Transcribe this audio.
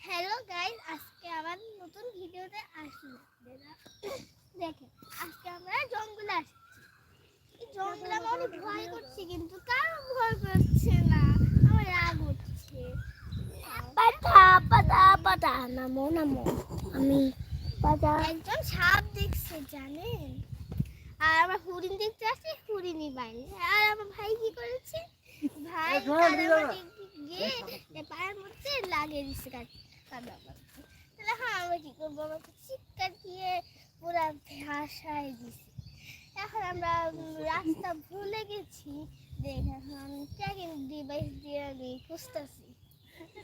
Hello guys আজকে আবার নতুন ভিডিওতে আসলাম। দেখেন, আজকে আমরা জঙ্গলে আসছি। জঙ্গলে আমার অনেক ভয় করছে কিন্তু কার ভয় করছে। পাতা পাতা পাতা নামো নামো। আমি পাতা। একজন সাপ দেখছে জানেন? আর আমার হরিণ দেখতে আসছে হরিণই বাইরে। আর আমার ভাই কি করেছে? ভাই গিয়ে পায়ের মধ্যে লাগিয়ে দিচ্ছে তাহলে হ্যাঁ আমরা কি করব? আমাকে চিৎকার দিয়ে পুরা ভাসায় দিছি। এখন আমরা রাস্তা ভুলে গেছি। দেখে এখন ট্র্যাকিং ডিভাইস দিয়ে আমি খুঁজতেছি।